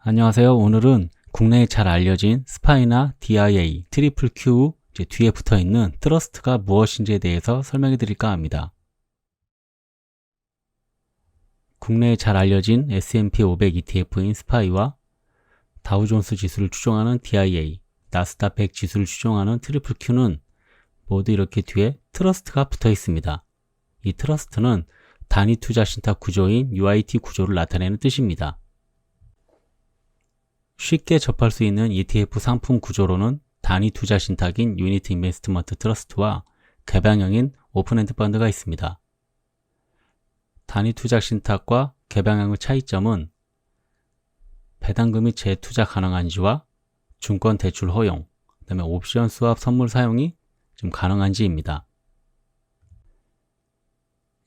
안녕하세요. 오늘은 국내에 잘 알려진 스파이나 DIA, 트리플 Q 뒤에 붙어 있는 트러스트가 무엇인지에 대해서 설명해 드릴까 합니다. 국내에 잘 알려진 S&P 500 ETF인 스파이와 다우존스 지수를 추종하는 DIA, 나스닥 100 지수를 추종하는 트리플 Q는 모두 이렇게 뒤에 트러스트가 붙어 있습니다. 이 트러스트는 단위 투자 신탁 구조인 UIT 구조를 나타내는 뜻입니다. 쉽게 접할 수 있는 ETF 상품 구조로는 단위 투자 신탁인 유니트 인베스트먼트 트러스트와 개방형인 오픈엔드 펀드가 있습니다. 단위 투자 신탁과 개방형의 차이점은 배당금 이 재투자 가능한지와 증권 대출 허용, 그다음에 옵션 수합 선물 사용이 좀 가능한지입니다.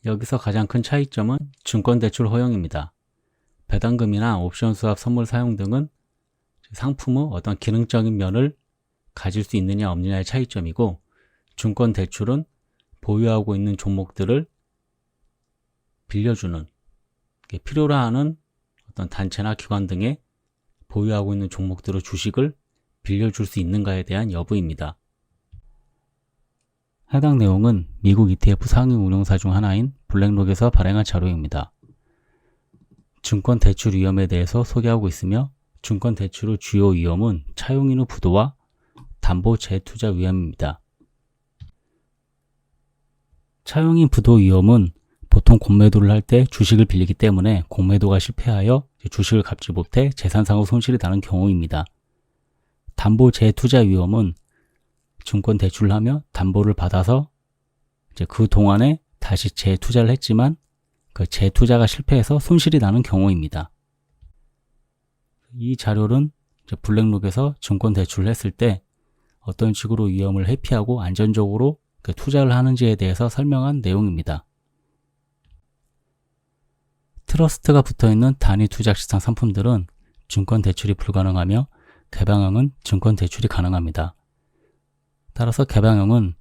여기서 가장 큰 차이점은 증권 대출 허용입니다. 배당금이나 옵션 수합 선물 사용 등은 상품의 어떤 기능적인 면을 가질 수 있느냐 없느냐의 차이점이고 증권 대출은 보유하고 있는 종목들을 빌려주는 필요로 하는 어떤 단체나 기관 등에 보유하고 있는 종목들의 주식을 빌려줄 수 있는가에 대한 여부입니다. 해당 내용은 미국 ETF 상위 운용사 중 하나인 블랙록에서 발행한 자료입니다. 증권 대출 위험에 대해서 소개하고 있으며 증권 대출의 주요 위험은 차용인의 부도와 담보 재투자 위험입니다. 차용인 부도 위험은 보통 공매도를 할 때 주식을 빌리기 때문에 공매도가 실패하여 주식을 갚지 못해 재산상의 손실이 나는 경우입니다. 담보 재투자 위험은 증권 대출을 하며 담보를 받아서 이제 그 동안에 다시 재투자를 했지만 그 재투자가 실패해서 손실이 나는 경우입니다. 이 자료는 블랙록에서 증권 대출을 했을 때 어떤 식으로 위험을 회피하고 안전적으로 그 투자를 하는지에 대해서 설명한 내용입니다. 트러스트가 붙어 있는 단위 투자 시장 상품들은 증권 대출이 불가능하며 개방형은 증권 대출이 가능합니다. 따라서 개방형은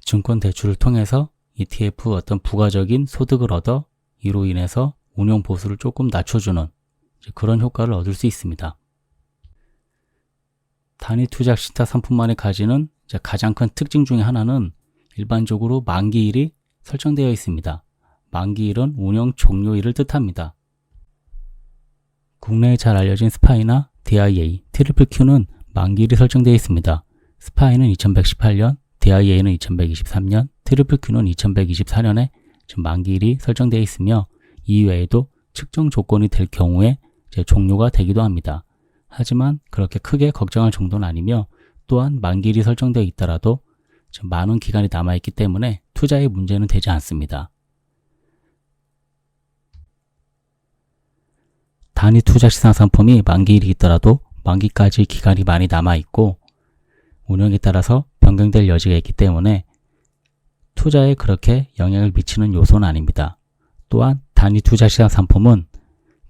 증권 대출을 통해서 ETF 어떤 부가적인 소득을 얻어 이로 인해서 운용 보수를 조금 낮춰주는 그런 효과를 얻을 수 있습니다. 단위 투자 시타 상품만이 가지는 가장 큰 특징 중의 하나는 일반적으로 만기일이 설정되어 있습니다. 만기일은 운영 종료일을 뜻합니다. 국내에 잘 알려진 스파이나 DIA, 트리플 Q는 만기일이 설정되어 있습니다. 스파이는 2118년, DIA는 2123년, 트리플 Q는 2124년에 만기일이 설정되어 있으며 이외에도 측정 조건이 될 경우에 종료가 되기도 합니다. 하지만 그렇게 크게 걱정할 정도는 아니며 또한 만기일이 설정되어 있더라도 많은 기간이 남아있기 때문에 투자에 문제는 되지 않습니다. 단위 투자 시장 상품이 만기일이 있더라도 만기까지 기간이 많이 남아있고 운영에 따라서 변경될 여지가 있기 때문에 투자에 그렇게 영향을 미치는 요소는 아닙니다. 또한 단위 투자 시장 상품은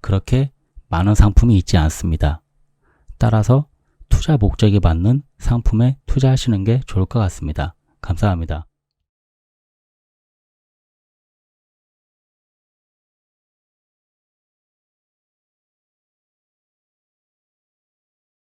그렇게 많은 상품이 있지 않습니다. 따라서 투자 목적에 맞는 상품에 투자하시는 게 좋을 것 같습니다. 감사합니다.